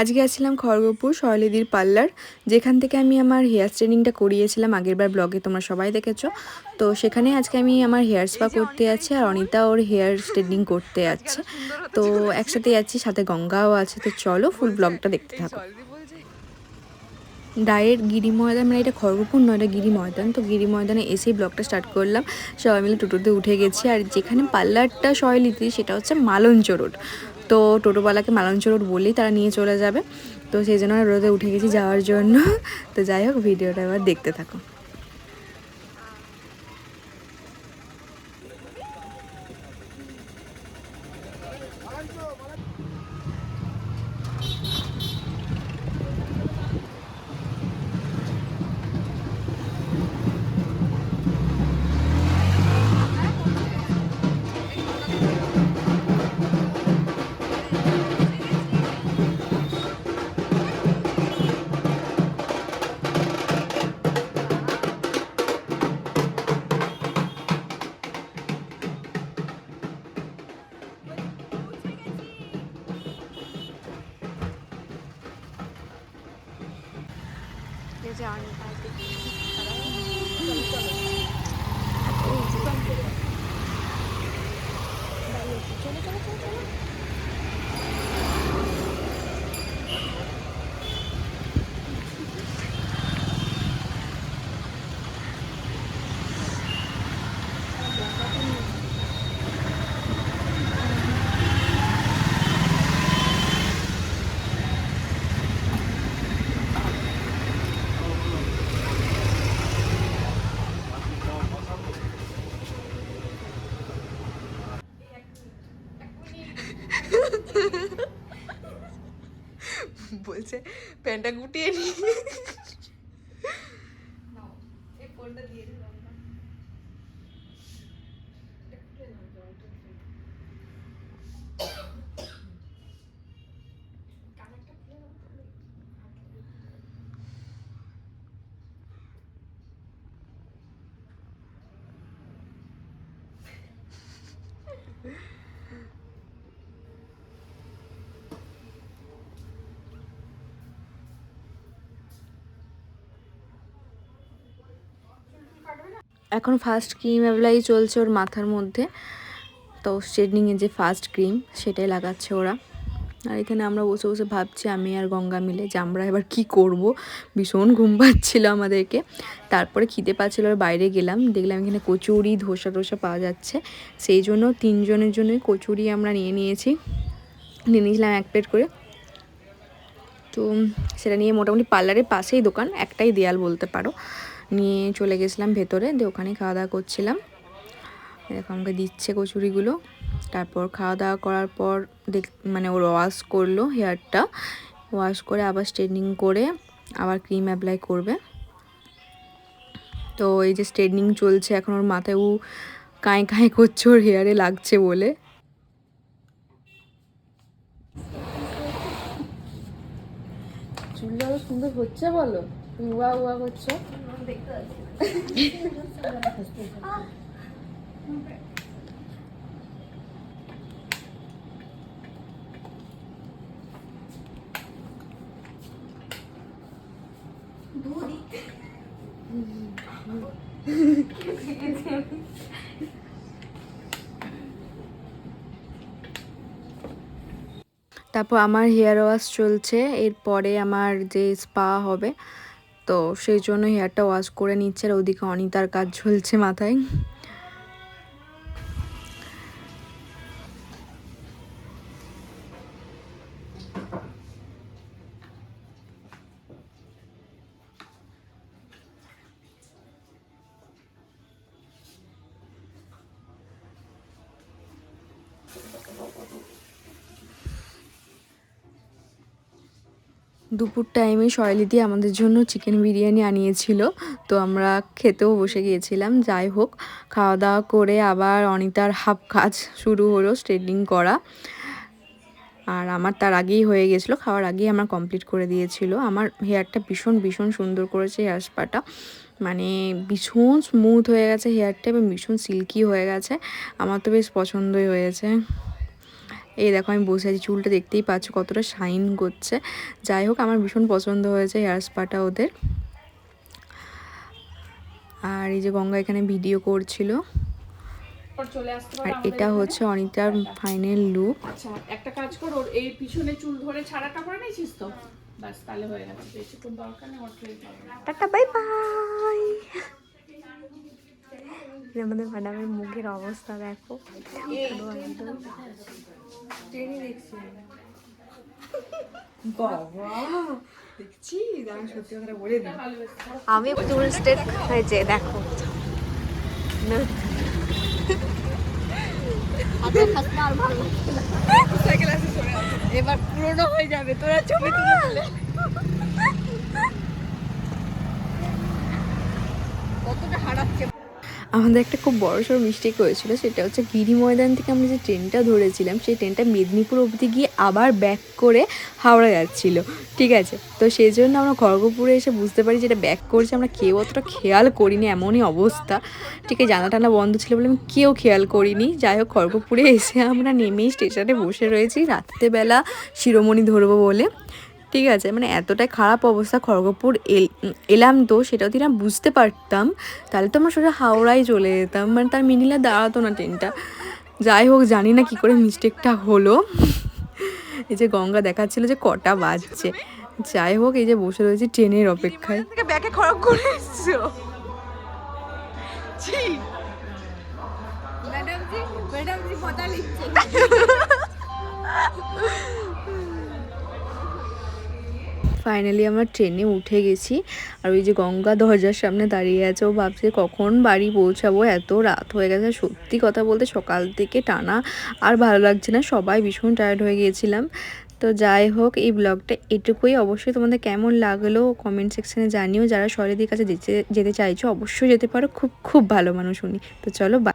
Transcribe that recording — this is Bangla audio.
আজকে আসছিলাম খড়গপুর শৈলীদির পার্লার, যেখান থেকে আমি আমার হেয়ার স্ট্রেনিংটা করিয়েছিলাম আগেরবার ব্লগে, তোমরা সবাই দেখেছ। তো সেখানে আজকে আমি আমার হেয়ার স্পা করতে যাচ্ছি আর অনিতা ওর হেয়ার স্ট্রেনিং করতে যাচ্ছে। তো একসাথে যাচ্ছি, সাথে গঙ্গাও আছে, তো চলো ফুল ব্লগটা দেখতে থাকো। ডায়ের গিরি ময়দান মানে এটা খড়গপুর নয়, এটা গিরি ময়দান তো গিরি ময়দানে এসেই ব্লগটা স্টার্ট করলাম। সবাই মিলে টোটোতে উঠে গেছি। আর যেখানে পার্লারটা শৈলীতে সেটা হচ্ছে মালঞ্চ রোড তো টোটোওয়ালাকে মালঞ্চ রোড বলেই তারা নিয়ে চলে যাবে। তো সেই জন্য রোদে উঠে গেছি যাওয়ার জন্য। তো যাই হোক, ভিডিওটা এবার দেখতে থাকো। yani. বলছে প্যান্টটা গুটিয়ে নি এখন ফার্স্ট ক্রিম অ্যাপ্লাই চলছে ওর মাথার মধ্যে। তো স্ট্রেটনিংয়ের যে ফার্স্ট ক্রিম সেটাই লাগাচ্ছে ওরা। আর এখানে আমরা বসে বসে ভাবছি, আমি আর গঙ্গা মিলে যে আমরা এবার কি করব? ভীষণ ঘুম পাচ্ছিল আমাদেরকে। তারপরে খিদে পাচ্ছিল, আর বাইরে গেলাম। দেখলাম এখানে কচুরি, ধোসা টোসা পাওয়া যাচ্ছে। সেই জন্য তিনজনের জন্যই কচুরি আমরা নিয়ে নিয়েছি। নিয়ে নিয়েছিলাম এক প্লেট করে। তো সেটা নিয়ে মোটামুটি পার্লারের পাশেই দোকান, একটাই দেয়াল বলতে পারো। নিয়ে চলে গেছিলাম ভেতরে, দিয়ে ওখানে খাওয়া দাওয়া করছিলাম। এরকম আমাকে দিচ্ছে কচুরিগুলো। তারপর খাওয়া দাওয়া করার পর দেখ মানে ওর ওয়াশ করল হেয়ারটা ওয়াশ করে আবার স্ট্রেটনিং করে আবার ক্রিম অ্যাপ্লাই করবে। তো এই যে স্ট্রেটনিং চলছে, এখন ওর মাথায় ও কাঁই কাঁই করছে, ওর হেয়ারে লাগছে বলে। চুলটা সুন্দর হচ্ছে বলো? উয়া উয়া করছ তারপর আমার হেয়ার ওয়াশ চলছে এরপরে আমার যে স্পা হবে তো সেই জন্য হেয়ারটা ওয়াশ করে নিচ্ছে আর ওদিকে অনিতার কাজ চলছে মাথায়। দুপুর টাইমে শৈলীদি আমাদের জন্য চিকেন বিরিয়ানি আনিয়েছিল। তো আমরা খেতেও বসে গিয়েছিলাম। যাই হোক খাওয়া দাওয়া করে আবার অনিতার হাফ কাজ শুরু হলো স্ট্রেটনিং করা। আর আমার তার আগেই হয়ে গেছিল খাওয়ার আগেই আমার কমপ্লিট করে দিয়েছিল। আমার হেয়ারটা ভীষণ ভীষণ সুন্দর করেছে হেয়ার স্পাটা মানে ভীষণ স্মুথ হয়ে গেছে হেয়ারটা এবং ভীষণ সিল্কি হয়ে গেছে। আমার তো বেশ পছন্দই হয়েছে। এই দেখো আমি বসে আছি চুলটা দেখতেই পাচ্ছ কতটা শাইন করছে যাই হোক আমার ভীষণ পছন্দ হয়েছে হেয়ার স্পাটা ওদের আর এই যে গঙ্গা এখানে ভিডিও করছিল আর এটা হচ্ছে অনিতার ফাইনাল লুক আচ্ছা একটা কাজ কর ওর এই পিছনে চুল ধরে ছাড়াটা করে নিয়েছিস তো বাস তাহলে হয়ে গেছে বেশিক্ষণ দরকার নেই ওর ট্রেন টাটা বাই বাই আমাদের ম্যাডামের মুখের অবস্থা দেখো বলে দিই। আমি চুল স্টেট হয়েছে দেখো। এবার পুরোনো হয়ে যাবে তোরা ছবি তুলে আমাদের একটা খুব বড় সড়ো মিস্টেক হয়েছিল, সেটা হচ্ছে গিরি ময়দান থেকে আমরা যে ট্রেনটা ধরেছিলাম, সেই ট্রেনটা মেদিনীপুর অবধি গিয়ে আবার ব্যাক করে হাওড়া যাচ্ছিল, ঠিক আছে? তো সেই জন্য আমরা খড়গপুরে এসে বুঝতে পারি যেটা ব্যাক করছে, আমরা কেউ অতটা খেয়াল করিনি, এমনই অবস্থা। ঠিক আছে জানা টানা বন্ধ ছিল বলে আমি কেউ খেয়াল করিনি। যাই হোক, খড়গপুরে এসে আমরা নেমেই স্টেশনে বসে রয়েছি, রাত্রেবেলা শিরোমণি ধরবো বলে। ঠিক আছে মানে এতটাই খারাপ অবস্থা খড়গপুর এল এলাম তো সেটাও যদি না বুঝতে পারতাম তাহলে তো আমরা সোজা হাওড়ায় চলে যেতাম মানে তার মিনিলে দাঁড়াতো না ট্রেনটা। যাই হোক জানি না কি করে মিস্টেকটা হলো। এই যে গঙ্গা দেখাচ্ছিল যে কটা বাজছে। যাই হোক এই যে বসে রয়েছে ট্রেনের অপেক্ষায়। ব্যাকে খড়গপুর এসছো? ফাইনালি আমার ট্রেনে উঠে গেছি। আর ওই যে গঙ্গা দরজার সামনে দাঁড়িয়ে আছে, ও ভাবছে কখন বাড়ি পৌঁছাবো? এত রাত হয়ে গেছে, সত্যি কথা বলতে সকাল থেকে টানা আর ভালো লাগছে না, সবাই ভীষণ টায়ার্ড হয়ে গিয়েছিলাম তো যাই হোক, এই ব্লগটা এটুকুই। অবশ্যই তোমাদের কেমন লাগল কমেন্ট সেকশানে জানিও। যারা শরীরের কাছে যেতে যেতে চাইছো, অবশ্যই যেতে পারো। খুব খুব ভালো মানুষ উনি। তো চলো